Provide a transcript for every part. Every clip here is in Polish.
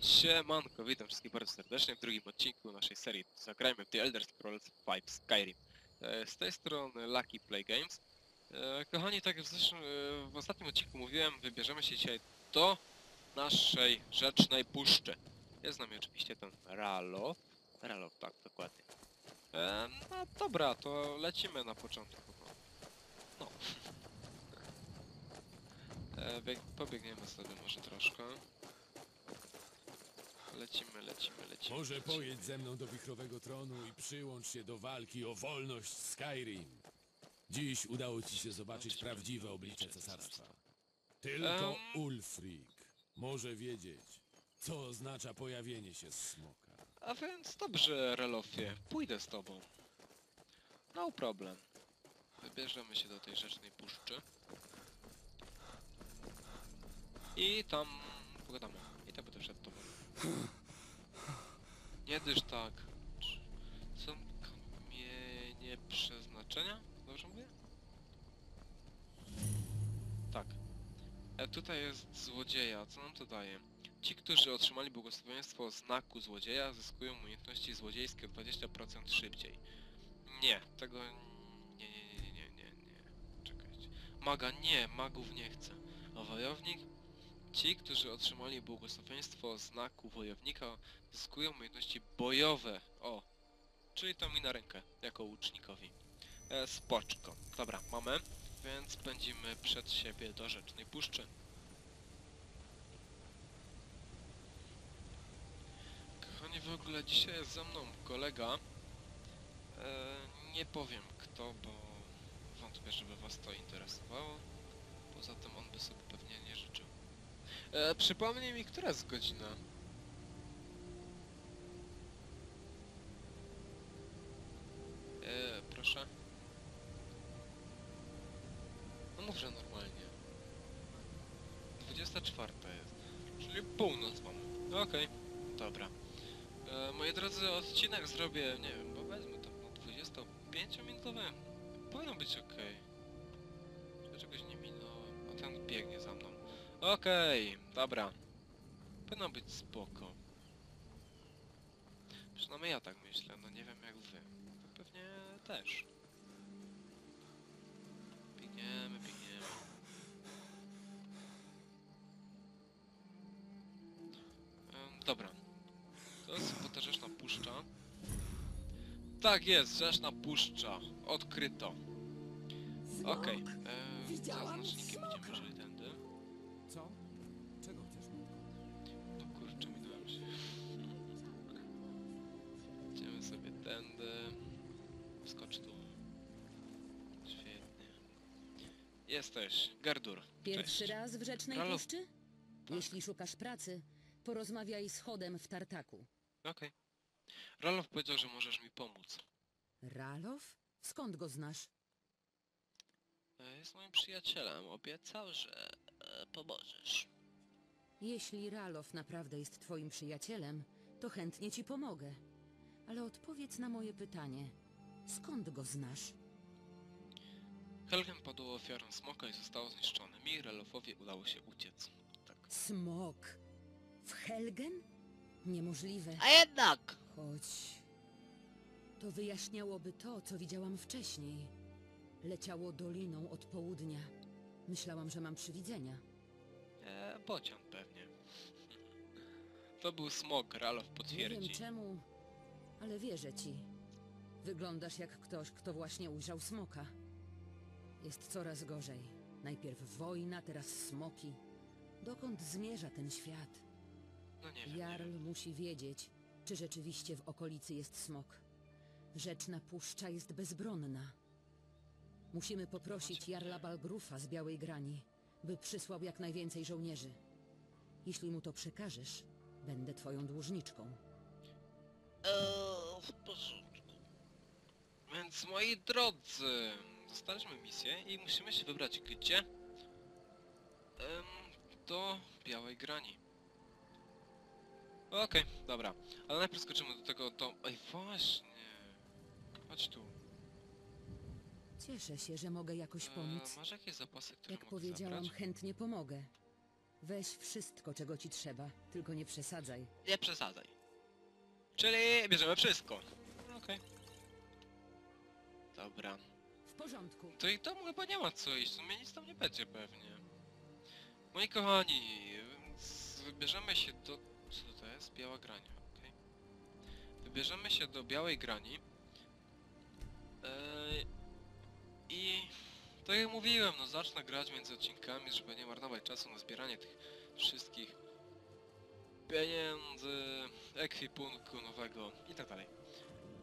Siemanko, witam wszystkich bardzo serdecznie w drugim odcinku naszej serii Zagrajmy w The Elder Scrolls V Skyrim. E, Z tej strony Lucky Play Games. E, Kochani, tak jak w, zeszłym, e, w ostatnim odcinku mówiłem, wybierzemy się dzisiaj do naszej rzecznej puszczy. Jest z nami oczywiście ten Ralo. Ralo, tak, dokładnie. No dobra, to lecimy na początku. No. bieg- Pobiegniemy sobie może troszkę. Lecimy, lecimy, lecimy. Może lecimy. pojedź ze mną do wichrowego tronu i przyłącz się do walki o wolność Skyrim. Dziś udało ci się zobaczyć prawdziwe oblicze cesarstwa. Tylko Em. Ulfric może wiedzieć, co oznacza pojawienie się smoka. A więc dobrze, Relofie, pójdę z tobą. No problem. Wybierzemy się do tej rzecznej puszczy. I tam pogadamy. I tak będę przed tobą. Nie dysz tak. Są kamienie przeznaczenia? Dobrze mówię? Tak. E, tutaj jest złodzieja. Co nam to daje? Ci, którzy otrzymali błogosławieństwo znaku złodzieja, zyskują umiejętności złodziejskie o 20% szybciej. Nie, tego nie, nie, nie, nie, nie, nie. Czekajcie. Maga nie, magów nie chcę. A wojownik? Ci, którzy otrzymali błogosławieństwo znaku wojownika, zyskują umiejętności bojowe. O, czyli to mi na rękę, jako łucznikowi. E, spoczko. Dobra, mamy. Więc pędzimy przed siebie do Rzecznej Puszczy. Kochani, w ogóle dzisiaj jest ze mną kolega. E, nie powiem kto, bo wątpię, żeby was to interesowało. Poza tym on by sobie pewnie nie życzył. E, przypomnij mi, która jest godzina? Okej, dobra. Powinno być spoko. Przynajmniej ja tak myślę, no nie wiem jak wy. To pewnie też. Biegniemy, biegniemy. Em, dobra. To jest chyba ta rzeczna puszcza. Tak jest, rzeczna puszcza. Odkryto. Okej. Okay. Widziałam Zaznacznikiem smoka. Jesteś. Gardur. Pierwszy Cześć. raz w Rzecznej Halo? Puszczy? Jeśli szukasz pracy, porozmawiaj z Chodem w Tartaku. Okej. Ralof powiedział, że możesz mi pomóc. Ralof? Skąd go znasz? E, Jest moim przyjacielem. Obiecał, że e, pomożesz. Jeśli Ralof naprawdę jest twoim przyjacielem, to chętnie ci pomogę. Ale odpowiedz na moje pytanie. Skąd go znasz? Helgen padł ofiarą smoka i został zniszczony. Mi i Ralofowi udało się uciec. Tak. Smok. W Helgen? Niemożliwe. A jednak! Choć... To wyjaśniałoby to, co widziałam wcześniej. Leciało doliną od południa. Myślałam, że mam przywidzenia. E, bocian pewnie. To był smok, Ralof Nie potwierdzi. wiem czemu, ale wierzę ci. Wyglądasz jak ktoś, kto właśnie ujrzał smoka. Jest coraz gorzej. Najpierw wojna, teraz smoki. Dokąd zmierza ten świat? No nie wiem. nie Jarl wiem. musi wiedzieć, czy rzeczywiście w okolicy jest smok. Rzeczna puszcza jest bezbronna. Musimy poprosić Jarla Balgrufa z Białej Grani, by przysłał jak najwięcej żołnierzy. Jeśli mu to przekażesz, będę twoją dłużniczką. Eee, w porządku. Więc moi drodzy, dostaliśmy misję i musimy się wybrać gdzie? Em, do Białej Grani. Okej, dobra. Ale najpierw skoczymy do tego domu. Ej, właśnie. Chodź tu. Cieszę się, że mogę jakoś Eee, pomóc. masz jakieś zapasy, które Jak mogę powiedziałam, zabrać? chętnie pomogę. Weź wszystko, czego ci trzeba, tylko nie przesadzaj. Nie przesadzaj. Czyli bierzemy wszystko. Okej. Dobra. Porządku. To i tam chyba nie ma co iść, w sumie nic tam nie będzie pewnie. Moi kochani, wybierzemy się do... Co to jest? Biała grania, okej. Wybierzemy się do białej grani. I... Tak jak mówiłem, no zacznę grać między odcinkami, żeby nie marnować czasu na zbieranie tych wszystkich pieniędzy, ekwipunku nowego i tak dalej.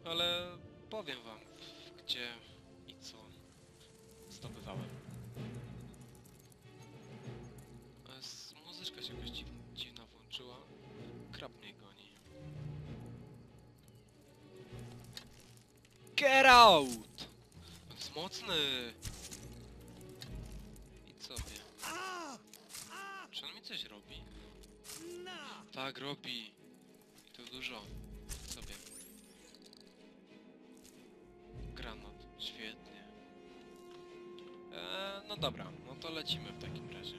Ale powiem wam, gdzie z- Muzyczka się jakoś dziw, dziwna włączyła. Krab mnie goni. Get out! On! I co wie? Czy on mi coś robi? Tak, robi. I to dużo. Sobie. Granat. No dobra, no to lecimy w takim razie.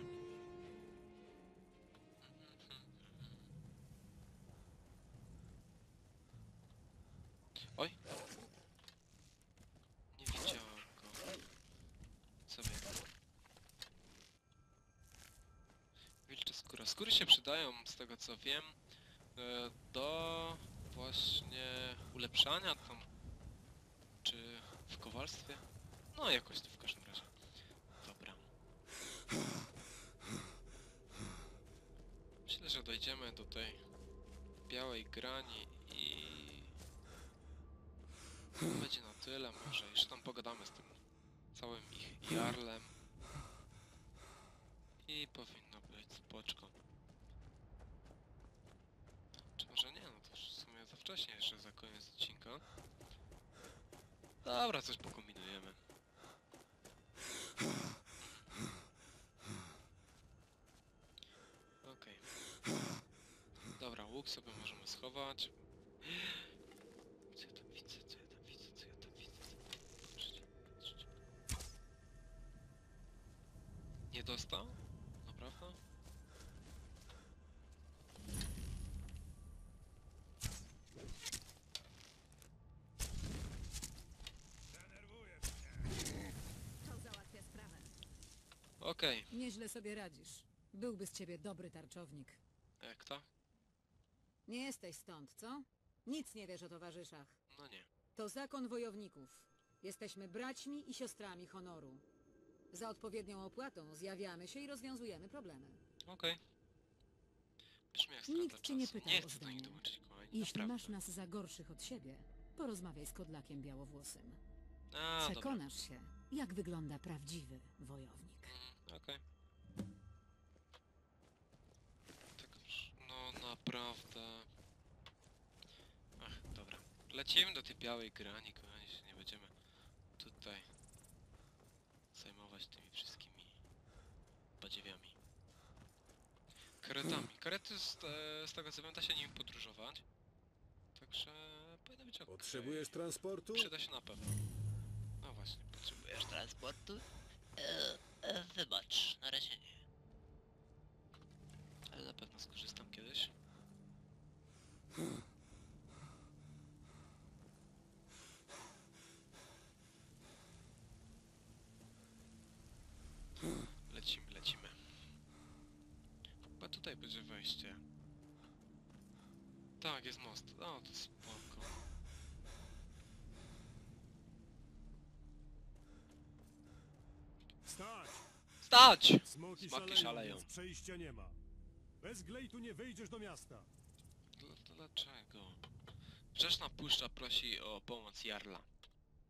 Oj! Nie widziałem go. Sobie. Wilcza skóra. Skóry się przydają, z tego co wiem, e, do właśnie ulepszania tam, czy w kowalstwie. No jakoś to w każdym razie. Myślę, że dojdziemy do tej białej grani i będzie na tyle może. Jeszcze tam pogadamy z tym całym ich jarlem. I powinno być spoczko. Czy może nie? No to w sumie za wcześnie jeszcze za koniec odcinka. Dobra, coś pokombinujemy. Okej. Dobra, łuk sobie możemy schować. Co ja tam widzę, co ja tam widzę, co ja tam widzę? Patrzcie, patrzcie. Nie dostał? Naprawdę? To załatwia sprawę. Okej, Nieźle sobie radzisz. Byłby z ciebie dobry tarczownik. jak to? Nie jesteś stąd, co? Nic nie wiesz o towarzyszach. No nie. To zakon wojowników. Jesteśmy braćmi i siostrami honoru. Za odpowiednią opłatą zjawiamy się i rozwiązujemy problemy. Okej. Brzmi jak Nikt cię nie czasu. pytał Nie o chcę do zdanie. nich dołączyć, kochani. Jeśli naprawdę. masz nas za gorszych od siebie, porozmawiaj z Kodlakiem Białowłosym. A, dobra. Przekonasz się, jak wygląda prawdziwy wojownik. Mm, Okej. Tak już, no naprawdę... Ach, dobra. Lecimy do tej białej grani, kochani, się nie będziemy tutaj zajmować tymi wszystkimi badziewiami. Karetami. Karety z, e, z tego co da się nimi podróżować. Także powinno być ok. Potrzebujesz transportu? Przyda się na pewno. No właśnie, potrzebujesz transportu? E, e, wybacz, na razie nie. Ale na pewno skorzystam kiedyś. Lecimy, lecimy. Chyba tutaj będzie wejście. Tak, jest most. O, to spoko. Stać! Stać! Smoki, Smoki szaleją, szaleją. przejścia nie ma. Bez glejtu nie wejdziesz do miasta. Dl- Dlaczego? Rzeczna Puszcza prosi o pomoc Jarla.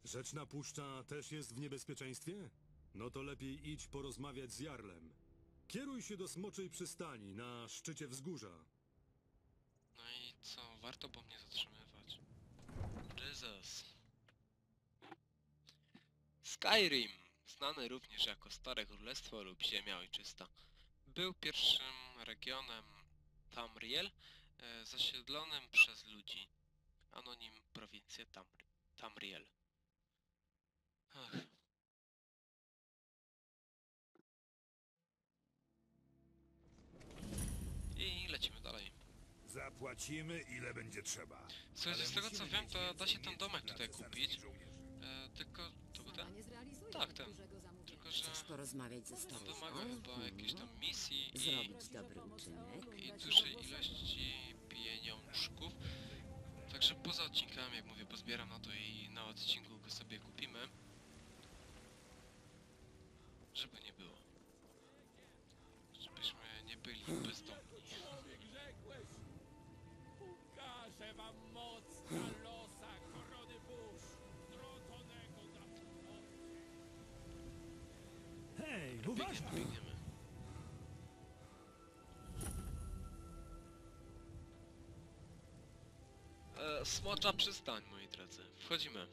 Rzeczna puszcza też jest w niebezpieczeństwie? No to lepiej idź porozmawiać z Jarlem. Kieruj się do Smoczej Przystani na szczycie wzgórza. No i co? Warto było mnie zatrzymywać. Jesus. Skyrim, znany również jako Stare Królestwo lub Ziemia Ojczysta, był pierwszym regionem Tamriel e, zasiedlonym przez ludzi. Anonim prowincję Tamr Tamriel. Ach. Płacimy ile będzie trzeba. Słuchajcie, z tego co wiem, to da się ten domek tutaj kupić. E, tylko, to był ten? Tak, tak, ten. Tylko, że Chcesz porozmawiać ze sobą? wymaga chyba jakiejś tam misji i, Zrobić dobry uczynek? i dużej ilości pieniążków. Także poza odcinkami, jak mówię, pozbieram na to i na odcinku go sobie kupimy. Żeby nie było. Żebyśmy nie byli bezdomni. Ukażę wam moc na korony burz, zrodzonego za Hej, Biegniemy, smocza przystań, moi drodzy. Wchodzimy.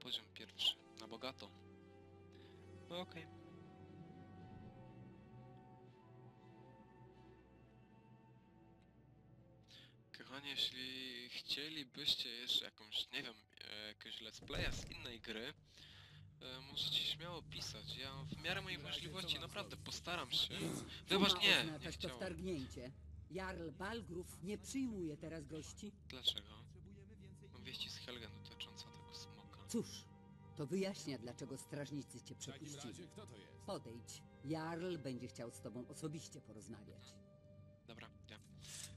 Poziom pierwszy. Na bogato. No okej. Kochani, jeśli chcielibyście jeszcze jakąś, nie wiem, e, jakiegoś let's playa z innej gry, e, możecie śmiało pisać. Ja w miarę moich możliwości naprawdę postaram się. Wybacz, ma nie, nie chciałem. Jarl Balgrów nie przyjmuje teraz gości. Dlaczego? Mam wieści z Helgen dotyczące tego smoka. Cóż, to wyjaśnia, dlaczego strażnicy cię W takim przepuścili. razie kto to jest? Podejdź. Jarl będzie chciał z tobą osobiście porozmawiać. Dobra, ja.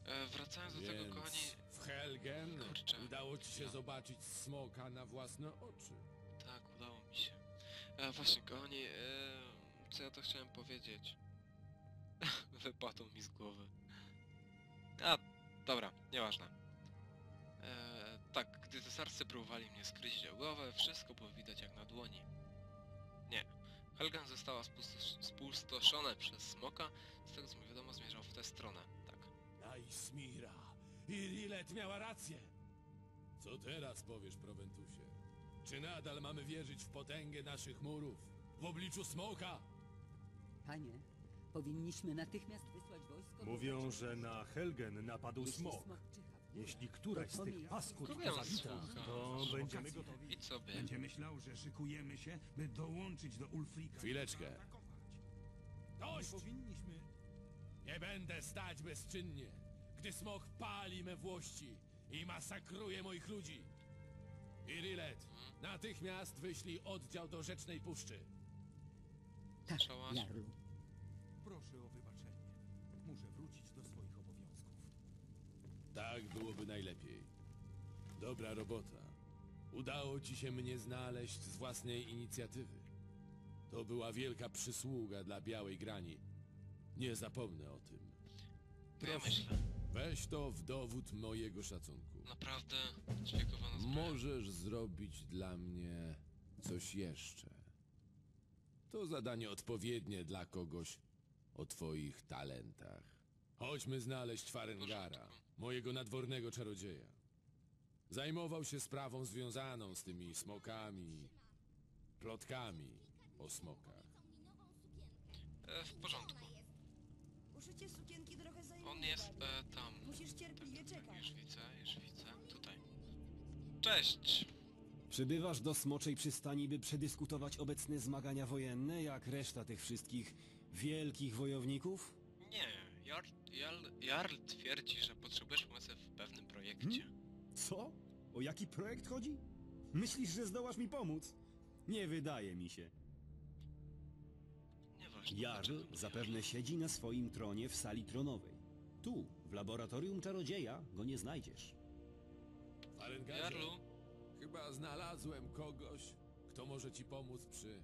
E, wracając do tego, kochani, w Helgen Kurczę. udało ci się No. zobaczyć smoka na własne oczy. tak, udało mi się. E, właśnie, kochani, e, co ja to chciałem powiedzieć? Wypadło mi z głowy. A, dobra, nieważne. E, tak, gdy cesarscy próbowali mnie skryć o głowę, wszystko było widać jak na dłoni. Nie. Helgen została spustos- spustoszona przez smoka, z tego co mi wiadomo zmierzał w tę stronę, tak. Najsmira! Irilet miała rację! Co teraz powiesz, Proventusie? Czy nadal mamy wierzyć w potęgę naszych murów? W obliczu smoka? Panie, powinniśmy natychmiast wysłać wojsko... Mówią, że na Helgen napadł Jeśli smok. czyha w Jeśli któraś z tych paskud zawita, słucha? to będziemy gotowi. Idź sobie. Będzie myślał, że szykujemy się, by dołączyć do Ulfrika. Chwileczkę. Dość! Powinniśmy... Nie będę stać bezczynnie, gdy smok pali me włości i masakruje moich ludzi. Irilet, natychmiast wyślij oddział do Rzecznej Puszczy. Tak? Jarlu. Proszę o wybaczenie. Muszę wrócić do swoich obowiązków. Tak byłoby najlepiej. Dobra robota. Udało ci się mnie znaleźć z własnej inicjatywy. To była wielka przysługa dla Białej Grani. Nie zapomnę o tym. To ja myślę. Weź to w dowód mojego szacunku. Naprawdę sprawa. Możesz zrobić dla mnie coś jeszcze. To zadanie odpowiednie dla kogoś o twoich talentach. Chodźmy znaleźć Farengara, mojego nadwornego czarodzieja. Zajmował się sprawą związaną z tymi smokami, plotkami o smokach. E, w porządku. Uszycie sukienki trochę zajmuje. On jest e, tam. Musisz cierpliwie tak, czekać. już widzę, już widzę. Tutaj. Cześć! Przybywasz do Smoczej Przystani, by przedyskutować obecne zmagania wojenne, jak reszta tych wszystkich wielkich wojowników? Nie, Jarl, Jarl, Jarl twierdzi, że potrzebujesz pomocy w pewnym projekcie. Co? O jaki projekt chodzi? Myślisz, że zdołasz mi pomóc? Nie wydaje mi się. Nieważne. Jarl dlaczego zapewne siedzi na swoim tronie w sali tronowej. Tu, w laboratorium czarodzieja, go nie znajdziesz. Farengarze, Jarlu, chyba znalazłem kogoś, kto może ci pomóc przy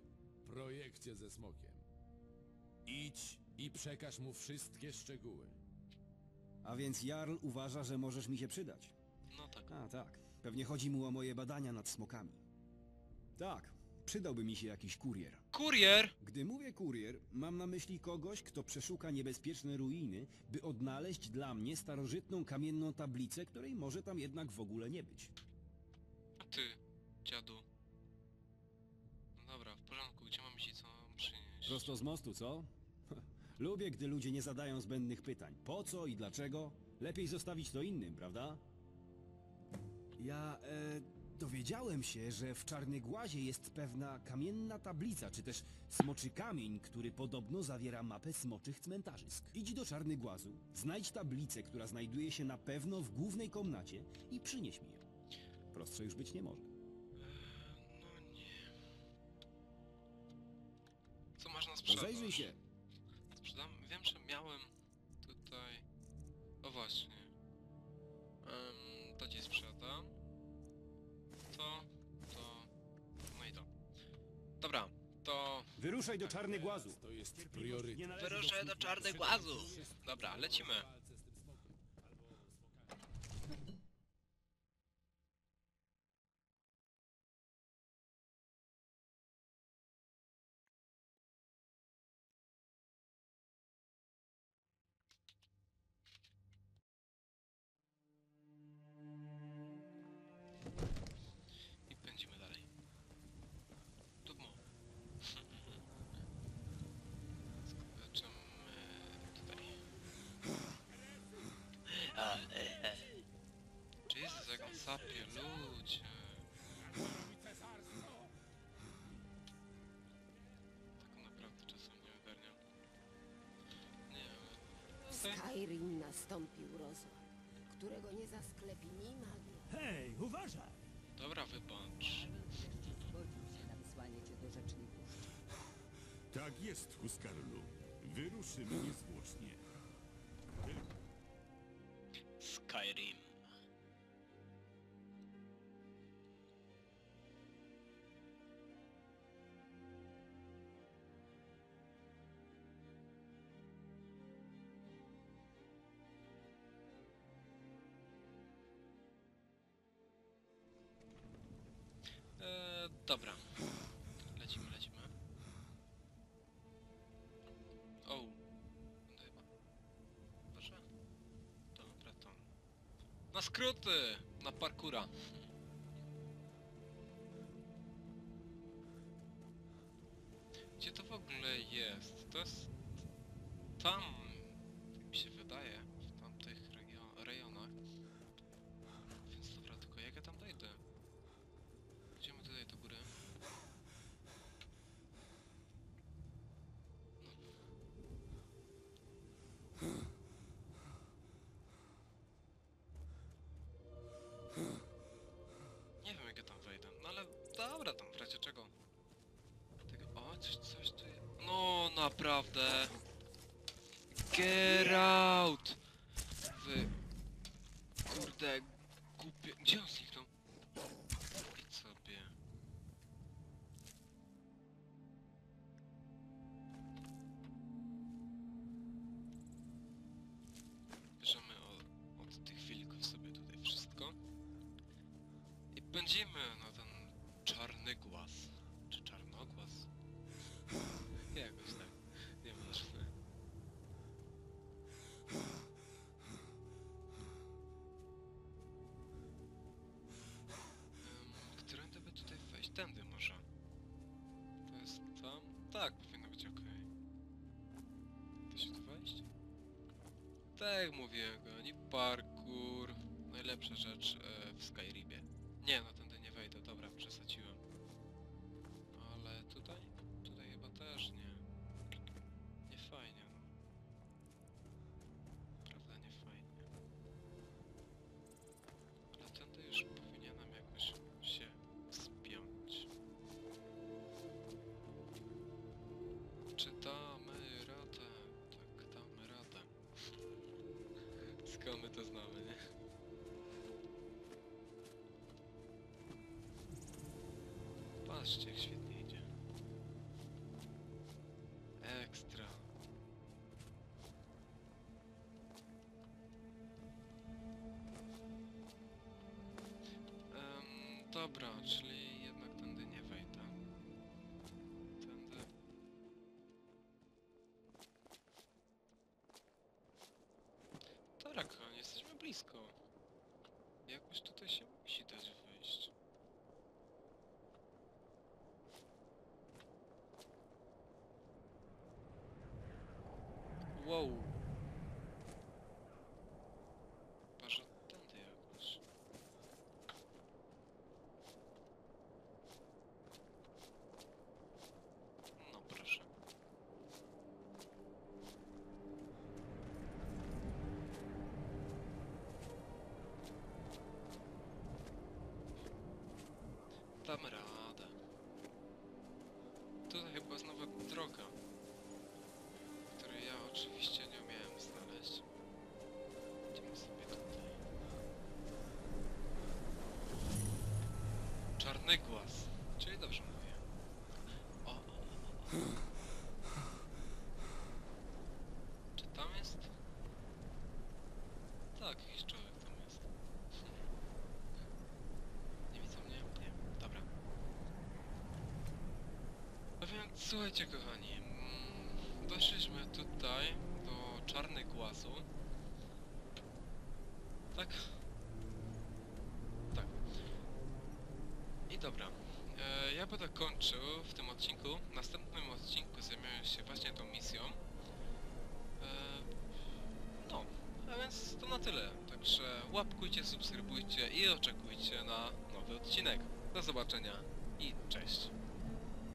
projekcie ze smokiem. Idź i przekaż mu wszystkie szczegóły. A więc Jarl uważa, że możesz mi się przydać. no tak. A tak, pewnie chodzi mu o moje badania nad smokami. Tak, przydałby mi się jakiś kurier. Kurier! Gdy mówię kurier, mam na myśli kogoś, kto przeszuka niebezpieczne ruiny, by odnaleźć dla mnie starożytną kamienną tablicę, której może tam jednak w ogóle nie być. A ty, dziadu. No dobra, w porządku, gdzie mam ci Prosto z mostu, co? Lubię, gdy ludzie nie zadają zbędnych pytań. Po co i dlaczego? Lepiej zostawić to innym, prawda? Ja, e, Dowiedziałem się, że w Czarnygłazie jest pewna kamienna tablica, czy też smoczy kamień, który podobno zawiera mapę smoczych cmentarzysk. Idź do Czarnygłazu, znajdź tablicę, która znajduje się na pewno w głównej komnacie i przynieś mi ją. Prostsze już być nie może. Rozejrzyj się. Sprzedam. Wiem, że miałem tutaj. O właśnie. Em, to ci sprzedam. To, to. No i to. Dobra, to. Wyruszaj do Czarnygłazu. To jest priorytet. Wyruszę do czarnych głazów. Dobra, lecimy. Skyrim nastąpił rozłam, którego nie zasklepi ni magia. Hej, uważaj! Dobra, wybacz. Zgodził się na wysłanie cię do Puszczy. Tak jest, Huskarlu. Wyruszymy niezwłocznie. Skyrim. Skróty! Na parkura. Gdzie to w ogóle jest? To jest... Tam, dobra tam w razie czego. Tego, o, coś, coś tu jest. No naprawdę. Get out! Wy... Kurde, głupie... Gdzie on zniknął? Idź sobie. Bierzemy od, od tych wilków sobie tutaj wszystko. I pędzimy na Tak jak mówiłem, goni parkour. Najlepsza rzecz e, w Skyrimie. Nie, no tędy nie wejdę, dobra, przesadziłem. Czyli jednak tędy nie wejdę. Tędy. Tarakon, jesteśmy blisko. Jakoś tutaj się musi dać wyjść. Wow. Chyba, że tędy jakoś. Damy radę. Tutaj chyba nowa droga, której ja oczywiście nie umiałem znaleźć. Idziemy sobie tutaj. Czarny głaz, czyli dobrze mówię. O, o, o, o. Czy tam jest? Tak, jakiś człowiek tam jest. Nie widzą mnie? Nie. Dobra. A więc słuchajcie kochani, mm, doszliśmy tutaj do czarnych głazu. Tak? Tak. I dobra. E, ja będę kończył w tym odcinku. W następnym odcinku zajmiemy się właśnie tą misją. E, no, a więc to na tyle. Także łapkujcie, subskrybujcie i oczekujcie na nowy odcinek. Do zobaczenia i cześć.